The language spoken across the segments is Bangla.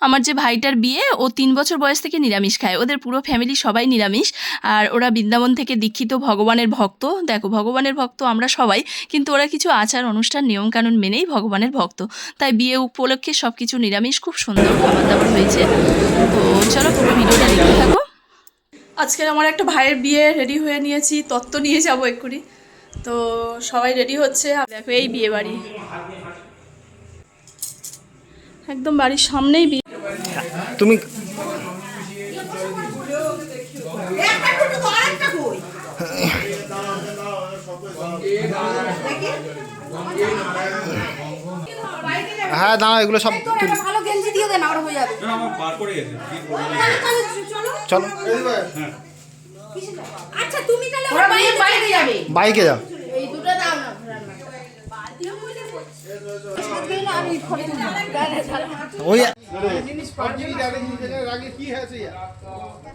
আমার যে ভাইটার বিয়ে, ও তিন বছর বয়স থেকে নিরামিষ খায়। ওদের পুরো ফ্যামিলি সবাই নিরামিষ। আর ওরা বৃন্দাবন থেকে দীক্ষিত ভগবানের ভক্ত। দেখো, ভগবানের ভক্ত আমরা সবাই, কিন্তু ওরা কিছু আচার, অনুষ্ঠান, নিয়মকানুন মেনেই ভগবানের ভক্ত। তাই বিয়ে উপলক্ষে সব কিছু নিরামিষ, খুব সুন্দর খাবার দাবার হয়েছে। তো চলো পুরো ভিডিওটা দেখতে থাকো। আজকের আমার একটা ভাইয়ের বিয়ে রেডি হয়ে নিয়েছি, তত্ত্ব নিয়ে যাব এক্ষুনি। তো সবাই রেডি হচ্ছে। দেখো, এই বিয়ে বাড়ি। একদম বাড়ির সামনেই বিয়ে। তুমি হ্যাঁ দাঁড়া এগুলো সব ভালো গেঞ্জি দিয়ে দেন আর হয়ে যাবে। চলো। আচ্ছা তুমি তাহলে যাবে। বাইকে যাও। এই দুটো দাও না ওই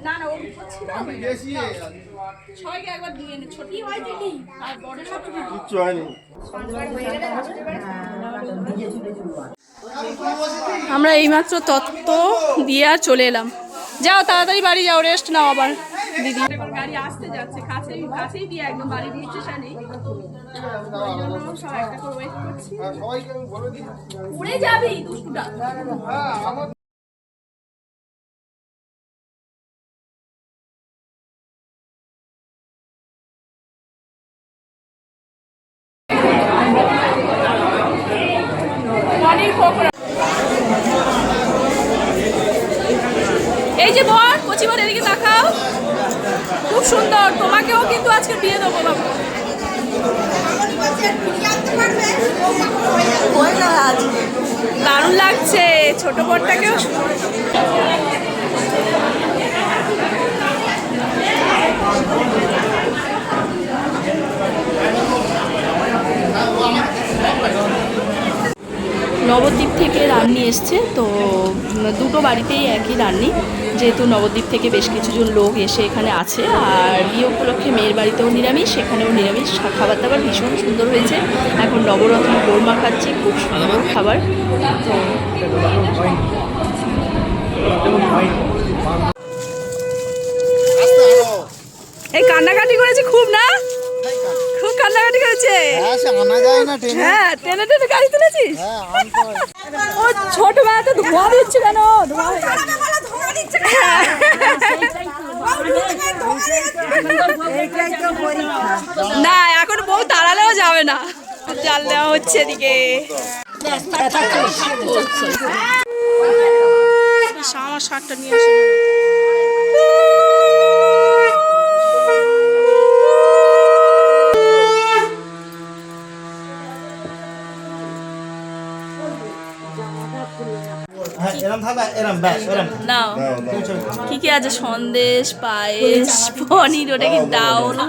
না। না ও ছিল সবাইকে একবার দিয়ে নে ছোটি হয় দেখি। আর বড় ছোট আমরা এইমাত্র তত্ত্ব দিয়ে আর চলে এলাম। যাও তাড়াতাড়ি বাড়ি যাও রেস্ট নাও আবার। দিদি গাড়ি আসতে যাচ্ছে কাছেই কাছেই দিয়ে একদম বাড়ির স্টেশনেই। উড়ে যাবি এই যে বর, কচি বর, এদিকে দেখাও খুব সুন্দর। তোমাকেও কিন্তু আজকে বিয়ে দেবো, বাবু। দারুণ লাগছে ছোট বরটাকেও। নবদ্বীপ থেকে রান্নি এসছে, তো দুটো বাড়িতেই একই রান্নি। যেহেতু নবদ্বীপ থেকে বেশ কিছুজন লোক এসে এখানে আছে, আর বিয়ে উপলক্ষে মেয়ের বাড়িতেও নিরামিষ সেখানেও নিরামিষ। খাবার দাবার ভীষণ সুন্দর হয়েছে। এখন নবরত্ন কোরমা খাচ্ছি খুব সুন্দর খাবার। তো এই কান্নাকাটি করেছে খুব না? খুব কান্নাকাটি করেছে? হ্যাঁ হ্যাঁ টেনে টেনে গাড়ি তুলেছিস? হ্যাঁ ও ছোট বেলাতে ধোঁয়া দিচ্ছে কেন? ধোঁয়া হয়ে গেছে। না এখন বউ তাড়ালেও যাবে না। জাল দেওয়া হচ্ছে এদিকে। আমার শার্টটা নিয়ে আসে কি কি আছে? সন্দেশ পায়েস পনির ওটা কি ডাউন না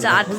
চাটনি?